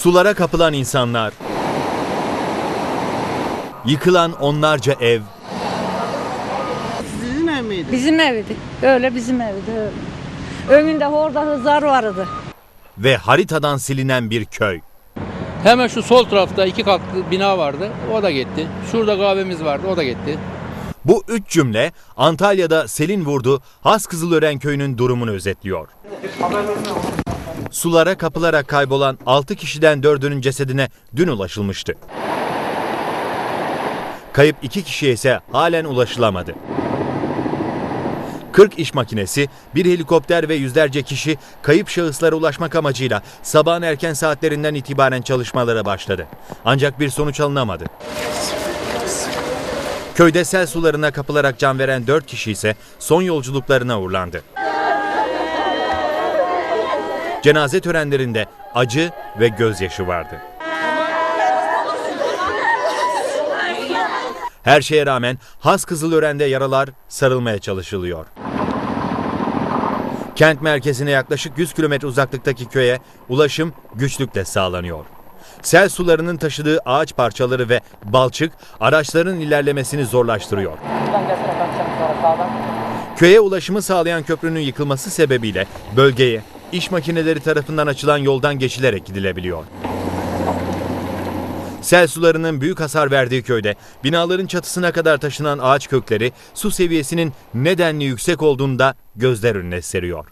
Sulara kapılan insanlar, yıkılan onlarca ev, Sizin ev miydi? Bizim evdi. Öyle bizim evdi öyle. Önünde orada hızar vardı. ve haritadan silinen bir köy. Hemen şu sol tarafta iki katlı bina vardı. O da gitti. Şurada kahvemiz vardı. O da gitti. Bu üç cümle Antalya'da selin vurdu Has Kızılören köyünün durumunu özetliyor. Sulara kapılarak kaybolan 6 kişiden 4'ünün cesedine dün ulaşılmıştı. Kayıp 2 kişiye ise halen ulaşılamadı. 40 iş makinesi, bir helikopter ve yüzlerce kişi kayıp şahıslara ulaşmak amacıyla sabahın erken saatlerinden itibaren çalışmalara başladı. Ancak bir sonuç alınamadı. Köyde sel sularına kapılarak can veren 4 kişi ise son yolculuklarına uğurlandı. Cenaze törenlerinde acı ve gözyaşı vardı. Her şeye rağmen Has Kızılören'de yaralar sarılmaya çalışılıyor. Kent merkezine yaklaşık 100 kilometre uzaklıktaki köye ulaşım güçlükle sağlanıyor. Sel sularının taşıdığı ağaç parçaları ve balçık araçların ilerlemesini zorlaştırıyor. Köye ulaşımı sağlayan köprünün yıkılması sebebiyle bölgeye iş makineleri tarafından açılan yoldan geçilerek gidilebiliyor. Sel sularının büyük hasar verdiği köyde binaların çatısına kadar taşınan ağaç kökleri su seviyesinin nedenli yüksek olduğunda gözler önüne seriyor.